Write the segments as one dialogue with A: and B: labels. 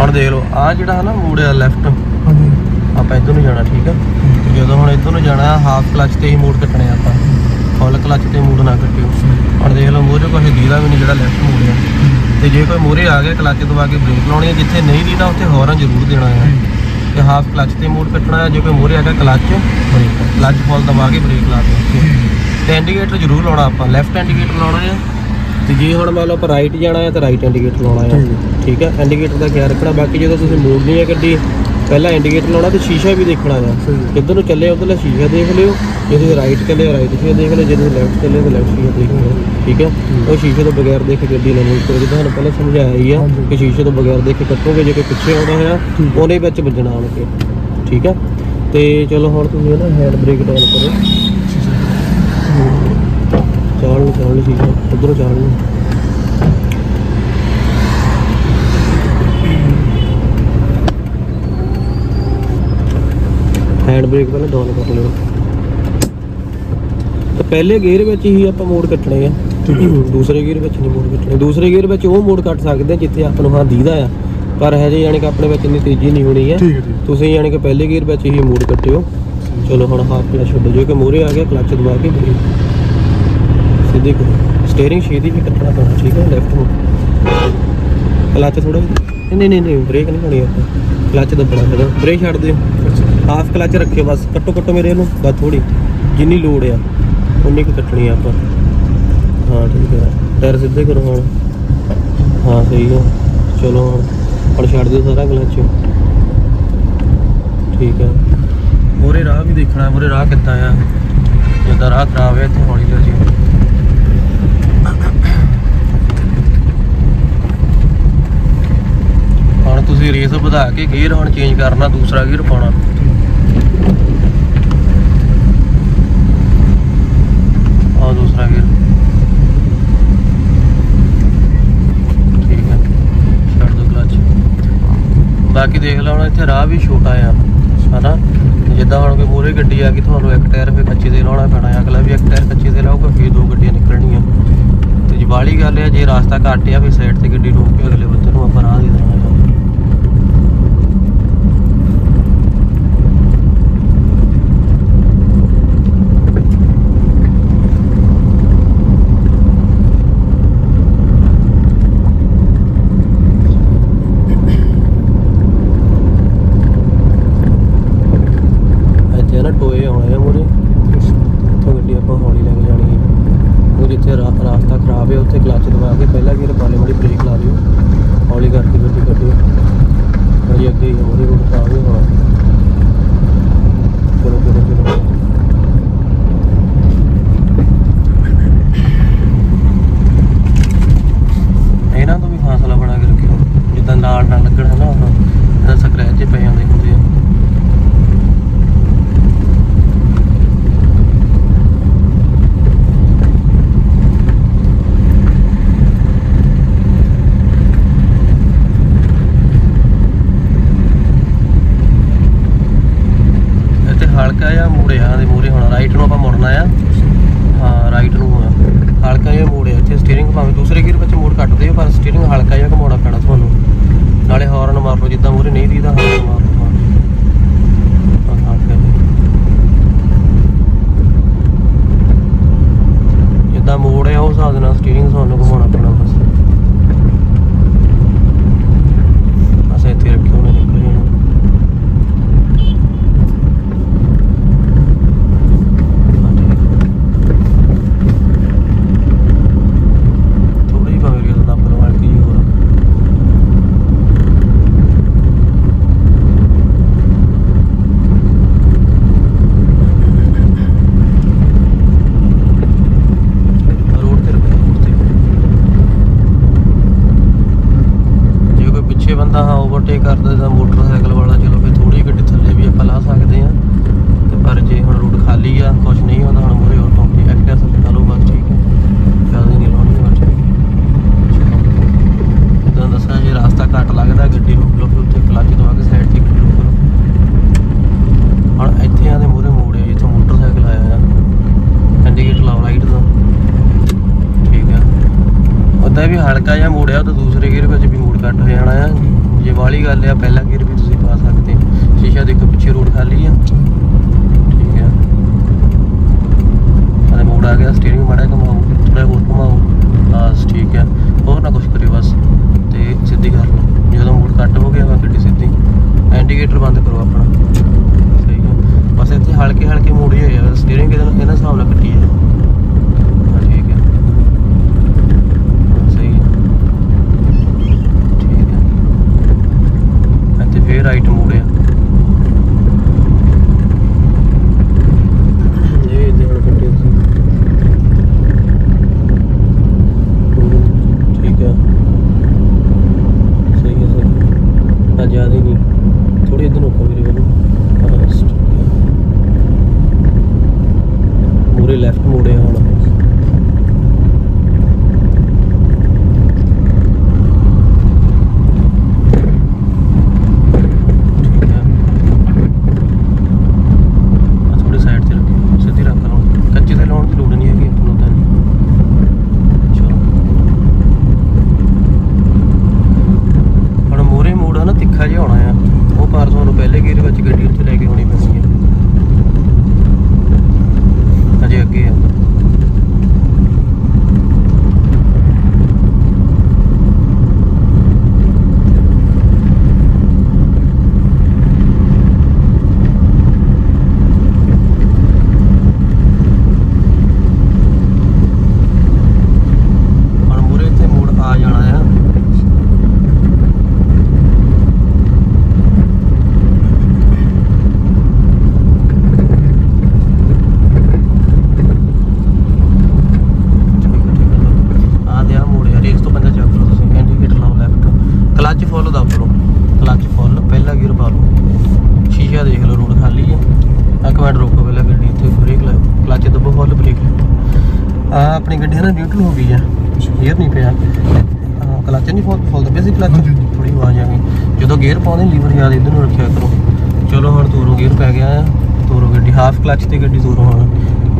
A: ਹੁਣ ਦੇਖ ਲਓ ਆ ਜਿਹੜਾ ਹੈ ਨਾ ਮੋੜਿਆ ਲੈਫਟ
B: ਹਾਂਜੀ।
A: ਆਪਾਂ ਇੱਧਰ ਨੂੰ ਜਾਣਾ ਠੀਕ ਆ? ਜਦੋਂ ਹੁਣ ਇੱਧਰ ਨੂੰ ਜਾਣਾ ਹਾਫ ਕਲਚ ਤੇ ਹੀ ਮੋੜ ਕੱਟਣੇ ਆਪਾਂ। ਫੁੱਲ ਕਲਚ ਤੇ ਮੋੜ ਨਾ ਕੱਟਿਓ। ਹੁਣ ਦੇਖ ਲਓ ਮੋਰੇ ਕੋਈ ਦੀਦਾ ਵੀ ਨਹੀਂ ਜਿਹੜਾ ਲੈਫਟ ਮੋੜਿਆ ਤੇ ਜੇ ਕੋਈ ਮੋਰੇ ਆ ਗਿਆ ਕਲਚ ਦਬਾ ਕੇ ਬ੍ਰੇਕ ਲਾਉਣੀ ਹੈ ਜਿੱਥੇ ਨਹੀਂ ਦੀਦਾ ਉੱਥੇ ਹੌਰਨ ਜ਼ਰੂਰ ਦੇਣਾ ਹੈ ਤੇ ਹਾਫ ਕਲਚ ਤੇ ਮੋੜ ਕੱਟਣਾ ਹੈ ਜੇ ਕੋਈ ਮੋਰੇ ਆ ਗਿਆ ਕਲਚ ਬ੍ਰੇਕ ਕਲਚ ਫੁੱਲ ਦਬਾ ਕੇ ਬ੍ਰੇਕ ਲਾ ਦਿਓ। ਤੇ ਇੰਡੀਕੇਟਰ ਜ਼ਰੂਰ ਲਾਉਣਾ ਆਪਾਂ ਲੈਫਟ ਇੰਡੀਕੇਟਰ ਲਾਉਣਾ ਹੈ ਤੇ ਜੇ ਹੁਣ ਮੰਨ ਲਓ ਆਪਾਂ ਰਾਈਟ ਜਾਣਾ ਹੈ ਤਾਂ ਰਾਈਟ ਇੰਡੀਕੇਟਰ ਲਾਉਣਾ ਹੈ। ਠੀਕ ਹੈ? ਇੰਡੀਕੇਟਰ ਦਾ ਖਿਆਲ ਰੱਖਣਾ। ਬਾਕੀ ਜਦੋਂ ਤੁਸੀਂ ਮੋੜਨੀ ਹੈ ਗੱਡੀ ਪਹਿਲਾਂ ਇੰਡੀਕੇਟਰ ਲਾਉਣਾ ਤੇ ਸ਼ੀਸ਼ਾ ਵੀ ਦੇਖਣਾ ਹੈ।
B: ਸਹੀ
A: ਕਿੱਧਰ ਨੂੰ ਚੱਲੇ ਉਧਰਲਾ ਸ਼ੀਸ਼ਾ ਦੇਖ ਲਿਓ। ਜੇ ਤੁਸੀਂ ਰਾਈਟ ਚੱਲੇ ਰਾਈਟ ਸ਼ੀਸ਼ਾ ਦੇਖ ਲਿਓ। ਜੇ ਤੁਸੀਂ ਲੈਫਟ ਚੱਲੇ ਤਾਂ ਲੈਫਟ ਸ਼ੀਸ਼ਾ ਦੇਖ ਲਿਓ। ਠੀਕ ਹੈ? ਉਹ ਸ਼ੀਸ਼ੇ ਤੋਂ ਬਗੈਰ ਦੇਖ ਕੇ ਗੱਡੀ ਨਾ ਮੂਵ ਕਰੋ ਜਿੱਦਾਂ ਤੁਹਾਨੂੰ ਪਹਿਲਾਂ ਸਮਝਾਇਆ ਹੀ ਆ। ਕਿ ਸ਼ੀਸ਼ੇ ਤੋਂ ਬਗੈਰ ਦੇਖ ਕੇ ਕੱਟੋਗੇ ਜੇ ਕੋਈ ਪਿੱਛੇ ਆਉਂਦਾ ਹੋਇਆ। ਉਹਦੇ ਵਿੱਚ ਵੱਜਣਾ ਆਣ ਕੇ ਠੀਕ ਹੈ? ਤੇ ਚਲੋ ਹੁਣ ਤੁਸੀਂ ਨਾ ਹੈਂਡ ਬ੍ਰੇਕ ਡਾਊਨ ਕਰੋ। ਚਾਲ ਨੂੰ ਚਾਲ ਨੂੰ ਸ਼ੀਸ਼ਾ ਉਧਰੋਂ ਚਾਲ ਨੂੰ। ਹੈਂਡ ਬ੍ਰੇਕ ਪਹਿਲਾਂ ਡਾਊਨ ਕਰ ਲਿਓ। ਤੇ ਪਹਿਲੇ ਗੇਅਰ ਵਿੱਚ ਹੀ ਆਪਾਂ ਮੋੜ ਕੱਟਣੇ ਆ। ਦੂਸਰੇ ਗੇਅਰ ਵਿੱਚ ਨਹੀਂ ਮੋੜ ਕੱਟਣੇ। ਦੂਸਰੇ ਗੇਅਰ ਵਿੱਚ ਉਹ ਮੋੜ ਕੱਟ ਸਕਦੇ ਆ ਜਿੱਥੇ ਆਪਾਂ ਨੂੰ ਹਾਂ ਦੀਦਾ ਆ। ਪਰ ਹਜੇ ਯਾਨੀ ਕਿ ਆਪਣੇ ਵਿੱਚ ਇੰਨੀ ਤੇਜ਼ੀ ਨਹੀਂ ਹੋਣੀ ਹੈ ਤੁਸੀਂ ਯਾਨੀ ਕਿ ਪਹਿਲੇ ਗੇਅਰ ਵਿੱਚ ਹੀ ਮੋੜ ਕੱਟਿਓ। ਚਲੋ ਹੁਣ ਹਾਫ ਕਲਚ ਛੱਡੋ ਜੇ ਕਿ ਮੋਰੇ ਆ ਗਿਆ ਕਲਚ ਦਬਾ ਕੇ। ਬ੍ਰੇਕ ਸਿੱਧੀ ਕਰੋ ਸਟੀਅਰਿੰਗ ਛੇਤੀ ਵੀ ਕੱਟਣਾ ਪੈਣਾ, ਠੀਕ ਹੈ ਲੈਫਟ ਨੂੰ। ਕਲਚ ਥੋੜਾ ਨਹੀਂ ਨਹੀਂ ਨਹੀਂ ਬ੍ਰੇਕ ਨਹੀਂ ਹੋਣੀ ਆਪਾਂ। ਕਲੱਚ ਦੱਬਣਾ ਫਿਰ ਬ੍ਰੇਕ ਛੱਡ ਦਿਓ। ਹਾਫ ਕਲਚ ਰੱਖਿਓ ਬਸ, ਕੱਟੋ ਕੱਟੋ ਮੇਰੇ ਇਹਨੂੰ ਬਸ ਥੋੜੀ ਜਿੰਨੀ ਲੋੜ ਆ, ਉਨੀ ਕੁ ਕੱਟਣੀ ਆ ਆਪਾਂ। ਹਾਂ, ਠੀਕ ਹੈ। ਟਾਇਰ ਸਿੱਧੇ ਕਰੋ ਹੁਣ। ਹਾਂ, ਸਹੀ ਹੈ ਚਲੋ ਹੁਣ ਹੁਣ ਛੱਡ ਦਿਓ ਸਾਰਾ ਕਲਚ ਠੀਕ ਹੈ ਮੂਰੇ ਰਾਹ ਵੀ ਦੇਖਣਾ, ਮੂਰੇ ਰਾਹ ਕਿੱਦਾਂ ਆ? ਜਿੱਦਾਂ ਰਾਹ ਖਰਾਬ ਹੈ ਇੱਥੇ ਹੌਲੀ ਲਿਓ ਜੀ ਹੁਣ ਰੇਸ ਵਧਾ ਕੇ ਗੇਅਰ ਹੁਣ ਚੇਂਜ ਕਰਨਾ, ਦੂਸਰਾ ਗੇਅਰ ਪਾਉਣਾ। ਆ ਦੂਸਰਾ ਗੇਅਰ ਠੀਕ ਹੈ, ਛੱਡ ਦੋ ਕਲਚ ਬਾਕੀ ਦੇਖ ਲਓ ਹੁਣ ਇੱਥੇ ਰਾਹ ਵੀ ਛੋਟਾ ਆ, ਹਨਾ? ਜਿੱਦਾਂ ਹੁਣ ਕੋਈ ਮੂਰੇ ਗੱਡੀ ਆ ਗਈ, ਤੁਹਾਨੂੰ ਇੱਕ ਟਾਇਰ ਫੇ ਕੱਚੇ ਤੇ ਲਾਉਣਾ ਪੈਣਾ ਅਗਲਾ ਵੀ ਇੱਕ ਟਾਇਰ ਕੱਚੇ ਤੇ ਲਾਊਗਾ, ਫੇਰ ਦੋ ਗੱਡੀਆਂ ਨਿਕਲਣੀਆਂ। ਤੇ ਜੀ ਵਾਲੀ ਗੱਲ ਹੈ ਜੇ ਰਾਸਤਾ ਘੱਟ ਆ ਵੀ ਸਾਈਡ ਤੇ ਗੱਡੀ ਰੋਕ ਕੇ ਅਗਲੇ ਬੰਦੇ ਨੂੰ ਆਪਾਂ ਰਾਹ ਦੇ ਦੇਣਾ ਹੈ ਇੱਥੇ ਨਾ ਟੋਏ ਆਉਣੇ ਆ ਮੂਰੇ ਉੱਥੋਂ ਗੱਡੀ ਆਪਾਂ ਹੌਲੀ ਲੈ ਕੇ ਜਾਣੀ ਹੈ ਉਹ ਜਿੱਥੇ ਰਾ- ਰਾਸਤਾ ਖਰਾਬ ਹੈ ਉੱਥੇ ਕਲੱਚ ਦਬਾ ਕੇ ਪਹਿਲਾਂ ਗੇਅਰ ਪਾਲੇ ਮੜੀ ਬ੍ਰੇਕ ਲਾ ਦਿਓ ਹੌਲੀ ਕਰਕੇ ਗੱਡੀ ਕੱਢਿਓ ਅਜੇ ਅੱਗੇ ਹੀ ਮੂਰੇ ਰੋਡ ਖਰਾਬ ਹੀ ਹੋਣਾ ਚਲੋ ਚਲੋ ਚਲੋ ਇਹਨਾਂ ਤੋਂ ਵੀ ਫਾਸਲਾ ਬਣਾ ਕੇ ਰੱਖਿਓ ਜਿੱਦਾਂ ਨਾਲ ਨਾਲ ਲੱਗਣ ਹੈ ਨਾ ਉਹ ਇਹਦਾ ਸਕ੍ਰੈਚ ਜੇ ਪਏ ਜਾਂਦੇ ਹੁੰਦੇ ਆ ਇੱਥੇ ਹਲਕਾ ਜਿਹਾ ਮੋੜਿਆ ਦੇ ਮੂਰੇ ਹੁਣ ਰਾਈਟ ਨੂੰ ਆਪਾਂ ਮੁੜਨਾ ਆ ਹਾਂ ਰਾਈਟ ਨੂੰ ਆ ਹਲਕਾ ਜਿਹਾ ਮੋੜਿਆ ਇੱਥੇ ਸਟੀਅਰਿੰਗ ਭਾਵੇਂ ਦੂਸਰੇ ਗੇਅਰ ਵਿੱਚ ਮੋੜ ਕੱਟਦੇ ਦਿਓ, ਪਰ ਸਟੀਅਰਿੰਗ ਹਲਕਾ ਜਿਹਾ ਘੁਮਾਉਣਾ ਪੈਣਾ ਤੁਹਾਨੂੰ। ਨਾਲੇ ਹਾਰਨ ਮਾਰ ਲਓ ਜਿੱਦਾਂ ਮੂਰੇ ਨਹੀਂ ਦੀਦਾ ਹਾਰਨ ਮਾਰ ਲਓ ਜਿੱਦਾਂ ਮੋੜ ਆ, ਉਸ ਹਿਸਾਬ ਦੇ ਨਾਲ ਸਟੀਅਰਿੰਗ ਤੁਹਾਨੂੰ ਘੁਮਾਉਣਾ ਪੈਣਾ ਬਸ ਬਸ ਇੱਥੇ ਰੱਖਿਓ ਨਾ ਨਿਕਲ ਜਾਣਾ ਥੋੜੀ ਭਾਵੇਂ ਕਿ ਤਾਂ ਪਰ ਵਾਲ ਕੀ ਹੋਰ ਰੋਡ ਤੇ ਰੱਖੋ ਰੋਡ ਤੇ ਜੇ ਕੋਈ ਪਿੱਛੇ ਬੰਦਾ ਹਾਂ ਓਵਰਟੇਕ ਕਰਦਾ ਤਾਂ ਮੋਟਰਸਾਈਕਲ ਵਾਲਾ ਚਲੋ ਫਿਰ ਥੋੜੀ ਗੱਡੀ ਥੱਲੇ ਵੀ ਆਪਾਂ ਲਾ ਸਕਦੇ ਆ ਤੇ ਪਰ ਜੇ ਹੁਣ ਰੋਡ ਖਾਲੀ ਆ ਕੁਝ ਨਹੀਂ ਹੁੰਦਾ ਹੁਣ ਮੂਰੇ ਹੋਰ ਕੰਪਨੀ ਐਕਟਰ ਥੱਲੇ ਲਾ ਲਓ ਬਸ ਠੀਕ ਹੈ ਜ਼ਿਆਦਾ ਨਹੀਂ ਲਾਉਣੀ ਹੋਰ ਇਦਾਂ ਦੱਸਾਂ ਜੇ ਰਸਤਾ ਘੱਟ ਲੱਗਦਾ ਗੱਡੀ ਰੋਕ ਲਓ ਫਿਰ ਉੱਥੇ ਕਲੱਚ ਦਵਾ ਕੇ ਸਾਈਡ ਤੇ ਗੱਡੀ ਰੋਕ ਲਓ ਹੁਣ ਇੱਥੇ ਆਦੇ ਮੂਰੇ ਮੋੜੇ ਜਿੱਥੇ ਮੋਟਰਸਾਈਕਲ ਆਇਆ ਆ ਇੰਡੀਕੇਟਰ ਲਾਓ ਲਾਈਟ ਦਾ ਠੀਕ ਹੈ ਉਦਾਂ ਵੀ ਹਲਕਾ ਜਿਹਾ ਮੋੜਿਆ ਤਾਂ ਦੂਸਰੇ ਗੇਅਰ ਵਿੱਚ ਵੀ ਮੋੜ ਕੱਟ ਹੋ ਜਾਣਾ ਆ ਜੇ ਜੇ ਵਾਲੀ ਗੱਲ ਆ ਪਹਿਲਾ ਗੇਅਰ ਵੀ ਤੁਸੀਂ ਪਾ ਸਕਦੇ ਹੋ ਸ਼ੀਸ਼ਾ ਦੇਖੋ ਪਿੱਛੇ ਰੋਡ ਖਾਲੀ ਆ। ਠੀਕ ਹੈ ਅਰੇ ਮੋੜ ਆ ਗਿਆ ਸਟੀਅਰਿੰਗ ਮਾੜਾ ਜਿਹਾ ਘੁਮਾਓ ਥੋੜਾ ਹੋਰ ਘੁਮਾਓ। ਬਸ ਠੀਕ ਹੈ ਹੋਰ ਨਾ ਕੁਛ ਕਰਿਓ ਬਸ। ਤੇ ਸਿੱਧੀ ਕਰ ਲਓ ਜਦੋਂ ਮੋੜ ਕੱਟ ਹੋ ਗਿਆ ਵਾ ਗੱਡੀ ਸਿੱਧੀ। ਇੰਡੀਕੇਟਰ ਬੰਦ ਕਰੋ ਆਪਣਾ। ਸਹੀ ਹੈ ਬਸ ਇੱਥੇ ਹਲਕੇ ਹਲਕੇ ਮੋੜੀ ਹੋਈ ਆ। ਸਟੀਅਰਿੰਗ ਸ਼ੀਸ਼ਾ ਦੇਖ ਲਓ ਰੋਡ ਖਾਲੀ ਹੈ ਇੱਕ ਮਿੰਟ ਰੋਕੋ ਪਹਿਲਾਂ ਗੱਡੀ ਇੱਥੇ ਬ੍ਰੇਕ ਲਾਓ ਕਲੱਚ ਦੱਬੋ ਫੁੱਲ ਬ੍ਰੇਕ ਆ ਆਪਣੀ ਗੱਡੀ ਨਾ ਨਿਊਟਰਲ ਹੋ ਗਈ ਆ। ਗੇਅਰ ਨਹੀਂ ਪਿਆ। ਕਲੱਚ ਨਹੀਂ ਫੁੱਲ ਫੁੱਲ ਦੱਬੇ ਸੀ ਕਲੱਚ। ਥੋੜੀ ਆਵਾਜ਼ ਆ ਗਈ। ਜਦੋਂ ਗੇਅਰ ਪਾਉਂਦੇ ਲੀਵਰ ਯਾਦ ਇਧਰ ਨੂੰ ਰੱਖਿਆ ਕਰੋ। ਚਲੋ ਹੁਣ ਤੋਰੋ ਗੇਅਰ ਪੈ ਗਿਆ ਆ। ਤੋਰੋ ਗੱਡੀ ਹਾਫ ਕਲੱਚ ਤੇ ਗੱਡੀ ਤੋਰੋ ਹੁਣ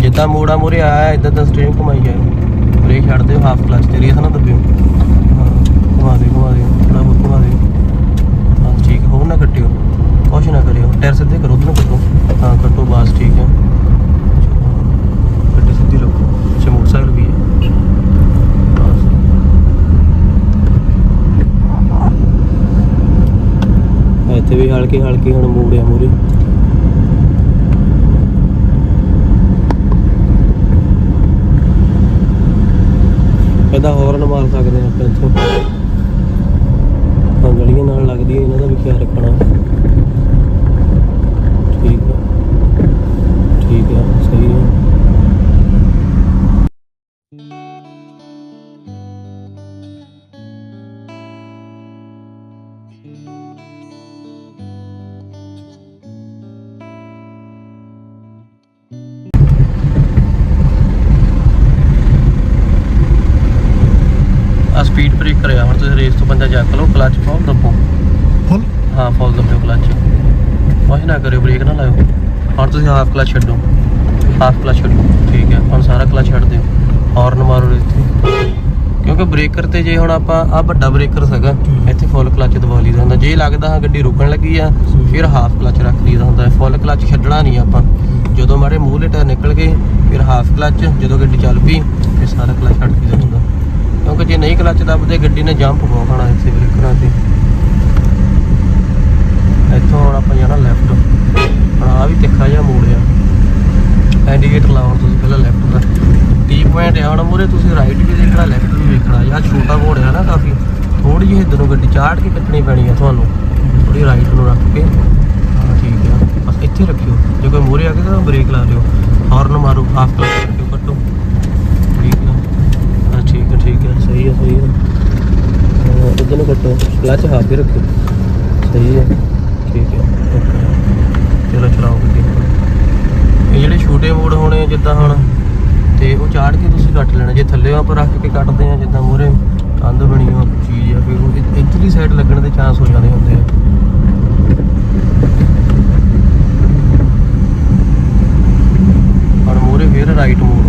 A: ਜਿੱਦਾਂ ਮੋੜਾ ਮੋਰੇ ਆਇਆ ਇਦਾਂ ਦਾ ਸਟੀਅਰਿੰਗ ਘੁਮਾਈ ਜਾਓ ਬ੍ਰੇਕ ਛੱਡ ਦਿਓ ਹਾਫ ਕਲੱਚ ਤੇ ਰੇਸ ਨਾ ਦੱਬਿਓ। ਘੁਮਾ ਦਿਓ ਘੁਮਾ ਦਿਓ ਥੋੜਾ ਬਹੁਤ ਘੁਮਾ ਦਿਓ। ਹਾਂ ਠੀਕ ਹੋਰ ਨਾ ਕੱਟਿਓ। ਕੁਛ ਨਾ ਕਰਿਓ ਟਾਇਰ ਸਿੱਧੇ ਕਰੋ ਉਧਰੋਂ ਕੱਟੋ ਹਾਂ ਕੱਟੋ ਬਸ ਠੀਕ ਹੈ। ਚਲੋ, ਗੱਡੀ ਸਿੱਧੀ ਰੱਖੋ ਅੱਛਾ ਮੋਟਰਸਾਈਕਲ ਵੀ ਹੈ। ਇੱਥੇ ਵੀ ਹਲਕੇ ਹਲਕੇ ਹੁਣ ਮੋੜਿਆ ਮੂਰੇ। ਇਹਦਾ ਹੌਰਨ ਮਾਰ ਸਕਦੇ ਆਪਾਂ ਇੱਥੋਂ। ਹਾਂ ਗਲੀਆਂ ਨਾਲ ਲੱਗਦੀ ਹੈ ਇਹਨਾਂ ਦਾ ਵੀ ਖਿਆਲ ਰੱਖਣਾ। ਸਪੀਡ ਬ੍ਰੇਕਰ ਆ ਹੁਣ ਤੁਸੀਂ ਰੇਸ ਤੋਂ ਬੰਦਾ ਚੱਕ ਲਓ ਕਲੱਚ ਫੋਲ ਦੱਬੋ।
B: ਫੁੱਲ
A: ਹਾਂ ਫੋਲ ਦੱਬਿਓ ਕਲੱਚ ਕੁਛ ਨਾ ਕਰਿਓ ਬ੍ਰੇਕ ਨਾ ਲਾਇਓ। ਹੁਣ ਤੁਸੀਂ ਹਾਫ ਕਲੱਚ ਛੱਡੋ। ਹਾਫ ਕਲੱਚ ਛੱਡੋ ਠੀਕ ਹੈ। ਹੁਣ ਸਾਰਾ ਕਲੱਚ ਛੱਡ ਦਿਓ। ਹਾਰਨ ਮਾਰੋ ਇੱਥੇ ਕਿਉਂਕਿ ਬ੍ਰੇਕਰ ਤੇ ਜੇ ਹੁਣ ਆਪਾਂ ਆ ਵੱਡਾ ਬ੍ਰੇਕਰ ਸੀਗਾ ਇੱਥੇ ਫੁੱਲ ਕਲੱਚ ਦਬਾ ਲਈਦਾ ਹੁੰਦਾ। ਜੇ ਲੱਗਦਾ ਹਾਂ ਗੱਡੀ ਰੁਕਣ ਲੱਗੀ ਆ ਫਿਰ ਹਾਫ ਕਲੱਚ ਰੱਖ ਲਈਦਾ ਹੁੰਦਾ। ਫੁੱਲ ਕਲੱਚ ਛੱਡਣਾ ਨਹੀਂ ਆਪਾਂ। ਜਦੋਂ ਮਾਰੇ ਮੂਹਰੇ ਟਾਇਰ ਨਿਕਲ ਗਏ ਫਿਰ ਹਾਫ ਕਲੱਚ ਜਦੋਂ ਗੱਡੀ ਚੱਲ ਪਈ ਫਿਰ ਸਾਰਾ ਕਲੱਚ ਛੱਡ ਦਈਦਾ ਹੁੰਦਾ ਕਿਉਂਕਿ ਜੇ ਨਹੀਂ ਕਲੱਚ ਦੱਬਦੇ, ਗੱਡੀ ਨੇ ਜੰਪ ਬਹੁਤ ਖਾਣਾ ਇੱਥੇ ਬ੍ਰੇਕਰਾਂ ਤੇ। ਇੱਥੋਂ ਹੁਣ ਆਪਾਂ ਜਾਣਾ ਲੈਫਟ ਹੁਣ ਆ ਵੀ ਤਿੱਖਾ ਜਿਹਾ ਮੋੜ ਆ। ਇੰਡੀਕੇਟਰ ਲਾਓ ਤੁਸੀਂ ਪਹਿਲਾਂ ਲੈਫਟ ਦਾ। 30 ਪੁਆਇੰਟ ਆ, ਹੁਣ ਮੂਰੇ ਤੁਸੀਂ ਰਾਈਟ ਵੀ ਦੇਖਣਾ ਲੈਫਟ ਵੀ ਵੇਖਣਾ। ਯਾਰ ਛੋਟਾ ਮੋੜ ਆ ਨਾ ਕਾਫੀ। ਥੋੜੀ ਜਿਹੀ ਇੱਧਰ ਗੱਡੀ ਚਾੜ ਕੇ ਕੱਟਣੀ ਪੈਣੀ ਆ ਤੁਹਾਨੂੰ। ਥੋੜੀ ਰਾਈਟ ਨੂੰ ਰੱਖ ਕੇ। ਹਾਂ, ਠੀਕ ਆ। ਬਸ ਇੱਥੇ ਰੱਖਿਓ। ਜੇ ਕੋਈ ਮੂਰੇ ਆ ਕੇ ਤਾਂ ਬ੍ਰੇਕ ਲਾ ਲਿਓ। ਹਾਰਨ ਮਾਰੋ ਹਾਫ ਕਲਚ ਰੱਖਿਓ ਕੱਟੋ ਠੀਕ ਆ ਹਾਂ ਠੀਕ ਆ ਠੀਕ ਆ ਸਹੀ ਆ ਸਹੀ ਆ ਇੱਧਰ ਨੂੰ ਕੱਟੋ ਕਲਚ ਹਾਫ ਹੀ ਰੱਖਿਓ ਸਹੀ ਹੈ। ਠੀਕ ਹੈ। ਚਲੋ ਚਲਾਓ ਗੱਡੀ ਇਹ ਜਿਹੜੇ ਛੋਟੇ ਮੋੜ ਹੋਣੇ ਜਿੱਦਾਂ ਹੁਣ, ਤੇ ਉਹ ਚਾੜ ਕੇ ਤੁਸੀਂ ਕੱਟ ਲੈਣਾ। ਜੇ ਥੱਲੇ ਆਪਾਂ ਰੱਖ ਕੇ ਕੱਟਦੇ ਆ, ਜਿੱਦਾਂ ਮੂਰੇ ਕੰਧ ਬਣੀ ਹੋ ਚੀਜ਼ ਆ, ਫਿਰ ਉਹ ਇ- ਇੱਧਰਲੀ ਸਾਈਡ ਲੱਗਣ ਦੇ ਚਾਂਸ ਹੋ ਜਾਂਦੇ ਹੁੰਦੇ ਆ। ਹੁਣ ਮੂਰੇ ਫੇਰ ਰਾਈਟ ਮੋੜ